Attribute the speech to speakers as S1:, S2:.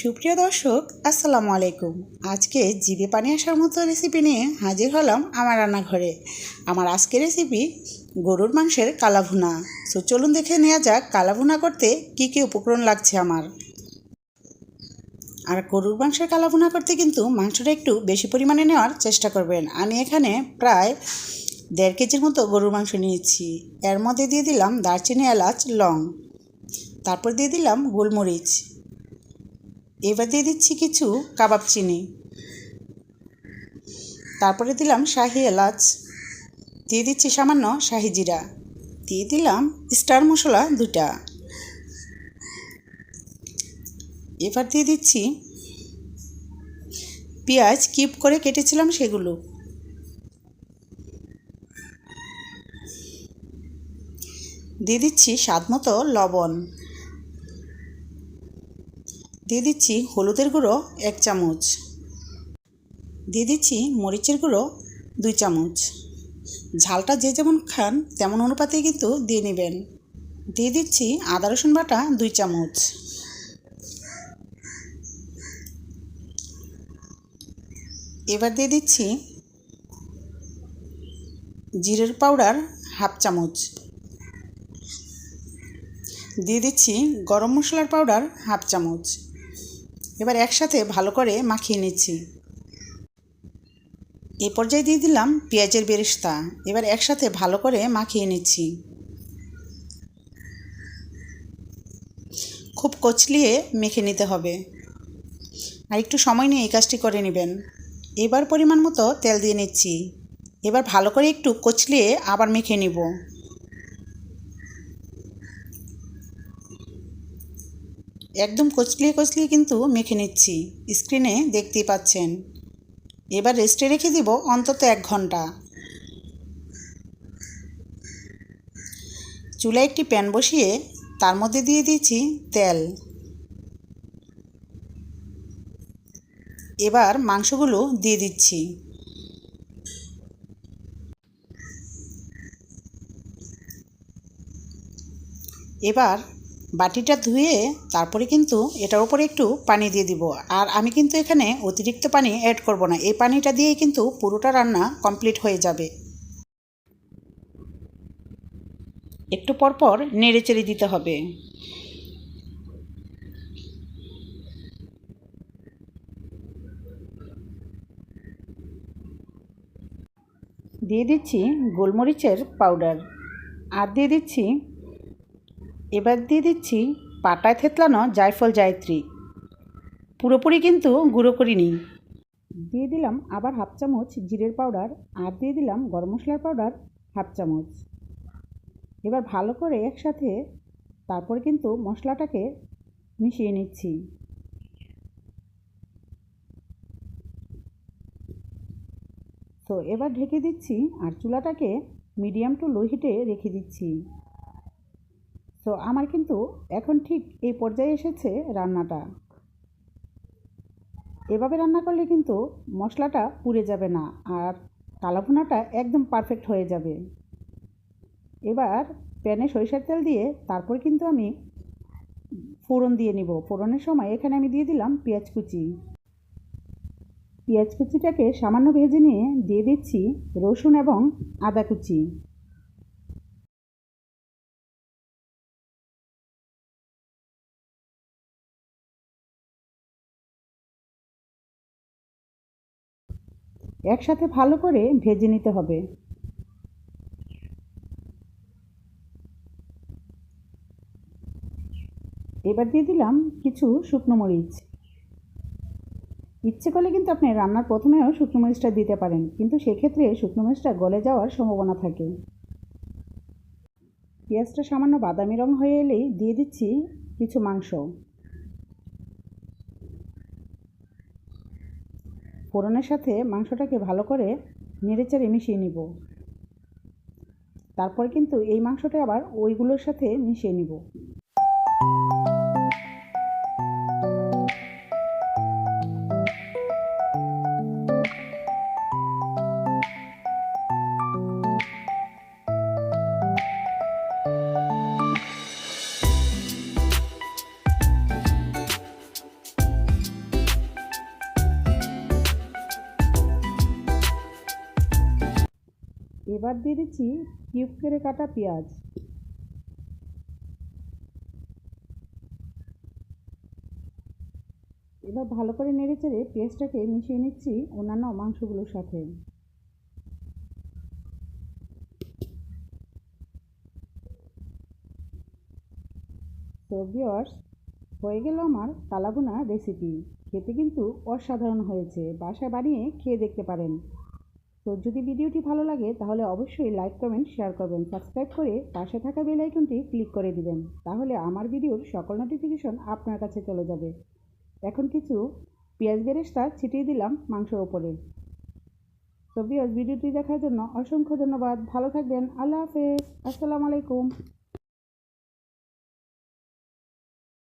S1: সুপ্রিয় দর্শক, আসসালামু আলাইকুম। আজকে জিভে পানি আসার মতো রেসিপি নিয়ে হাজির হলাম আমার রান্নাঘরে। আমার আজকের রেসিপি গরুর মাংসের কালাভুনা। তো চলুন দেখে নেওয়া যাক কালাভুনা করতে কী কী উপকরণ লাগছে আমার। আর গরুর মাংসের কালাভুনা করতে কিন্তু মাংসটা একটু বেশি পরিমাণে নেওয়ার চেষ্টা করবেন। আমি এখানে প্রায় দেড় কেজির মতো গরুর মাংস নিয়েছি। এর মধ্যে দিয়ে দিলাম দারচিনি, এলাচ, লং। তারপর দিয়ে দিলাম গোলমরিচ। এবার দিয়ে দিচ্ছি কিছু কাবাব চিনি। তারপরে দিলাম শাহি এলাচ। দিয়ে দিচ্ছি সামান্য শাহি জিরা। দিয়ে দিলাম স্টার মশলা দুটা এবার দিয়ে দিচ্ছি পেঁয়াজ কিপ করে কেটেছিলাম সেগুলো। দিয়ে দিচ্ছি স্বাদ মতো লবণ। দিয়ে দিচ্ছি হলুদের গুঁড়ো এক চামচ। দিয়ে দিচ্ছি মরিচের গুঁড়ো দুই চামচ। ঝালটা যে যেমন খান তেমন অনুপাতে কিন্তু দিয়ে নেবেন। দিয়ে দিচ্ছি আদা রসুন বাটা দুই চামচ। এবার দিয়ে দিচ্ছি জিরের পাউডার হাফ চামচ। দিয়ে দিচ্ছি গরম মশলার পাউডার হাফ চামচ। এবার একসাথে ভালো করে মাখিয়ে নিচ্ছি। এ পর্যায়ে দিয়ে দিলাম পেঁয়াজের বেরেস্তা। এবার একসাথে ভালো করে মাখিয়ে নিচ্ছি। খুব কচলিয়ে মেখে নিতে হবে। আর একটু সময় নিয়ে এই কাজটি করে নেবেন। এবার পরিমাণ মতো তেল দিয়ে নিচ্ছি। এবার ভালো করে একটু কচলিয়ে আবার মেখে নিব। একদম কচলিয়ে কচলিয়ে কিন্তু মেখে নিচ্ছি। স্ক্রিনে দেখতেই পাচ্ছেন। এবার রেস্টে রেখে দিব অন্তত এক ঘণ্টা। চুলায় একটি প্যান বসিয়ে তার মধ্যে দিয়ে দিয়েছি তেল। এবার মাংসগুলো দিয়ে দিচ্ছি। এবার বাটিটা ধুয়ে তারপরে কিন্তু এটার উপরে একটু পানি দিয়ে দিব। আর আমি কিন্তু এখানে অতিরিক্ত পানি অ্যাড করব না। এই পানিটা দিয়েই কিন্তু পুরোটা রান্না কমপ্লিট হয়ে যাবে। একটু পরপর নেড়ে চেড়ে দিতে হবে। দিয়ে দিচ্ছি গোলমরিচের পাউডার আর দিয়ে দিচ্ছি এবার দিয়ে দিচ্ছি পাটায় থেতলানো জায়ফল জায়ত্রী। পুরোপুরি কিন্তু গুঁড়ো করিনি। দিয়ে দিলাম আবার হাফ চামচ জিরের পাউডার আর দিয়ে দিলাম গরম মশলার পাউডার হাফ চামচ। এবার ভালো করে একসাথে তারপরে কিন্তু মশলাটাকে মিশিয়ে নিচ্ছি। তো এবার ঢেকে দিচ্ছি আর চুলাটাকে মিডিয়াম টু লো হিটে রেখে দিচ্ছি। তো আমার কিন্তু এখন ঠিক এই পর্যায়ে এসেছে রান্নাটা। এভাবে রান্না করলে কিন্তু মশলাটা পুড়ে যাবে না আর কালাভুনাটা একদম পারফেক্ট হয়ে যাবে। এবার প্যানে সরিষার তেল দিয়ে তারপর কিন্তু আমি ফোড়ন দিয়ে নিব। ফোড়নের সময় এখানে আমি দিয়ে দিলাম পেঁয়াজ কুচি। পেঁয়াজ কুচিটাকে সামান্য ভেজে নিয়ে দিয়ে দিচ্ছি রসুন এবং আদা কুচি। একসাথে ভালো করে ভেজে নিতে হবে। এবার দিয়ে দিলাম কিছু শুকনো মরিচ। ইচ্ছে করলে কিন্তু আপনি রান্নার প্রথমেও শুকনো মরিচটা দিতে পারেন, কিন্তু সেক্ষেত্রে শুকনো মরিচটা গলে যাওয়ার সম্ভাবনা থাকে। পেঁয়াজটা সামান্য বাদামি রং হয়ে এলেই দিয়ে দিচ্ছি কিছু মাংস। ফোড়নের সাথে মাংসটাকে ভালো করে নেড়েচেড়ে মিশিয়ে নিব। তারপর কিন্তু এই মাংসটা আবার ওইগুলোর সাথে মিশিয়ে নিব। এবার দিয়ে দিচ্ছি কিউব করে কাটা পেঁয়াজ। এবার ভালো করে নেড়ে চেড়ে পেঁয়াজটাকে মিশিয়ে নিচ্ছি অন্যান্য মাংসগুলোর সাথে। তো ভিওয়ার্স হয়ে গেল আমার কালাভুনা রেসিপি খেতে কিন্তু অসাধারণ হয়েছে। বাসায় বানিয়ে খেয়ে দেখতে পারেন। তো যদি ভিডিওটি ভালো লাগে, তাহলে অবশ্যই লাইক কমেন্ট শেয়ার করবেন। সাবস্ক্রাইব করে পাশে থাকা বেল আইকনটি ক্লিক করে দিবেন। তাহলে আমার ভিডিওর সকল নোটিফিকেশন আপনার কাছে চলে যাবে। এখন কিছু পেঁয়াজ বেরেস্তা ছিটিয়ে দিলাম মাংসের ওপরে। তো ভিডিওটি দেখার জন্য অসংখ্য ধন্যবাদ। ভালো থাকবেন। আল্লাহ হাফেজ। আসসালামু আলাইকুম।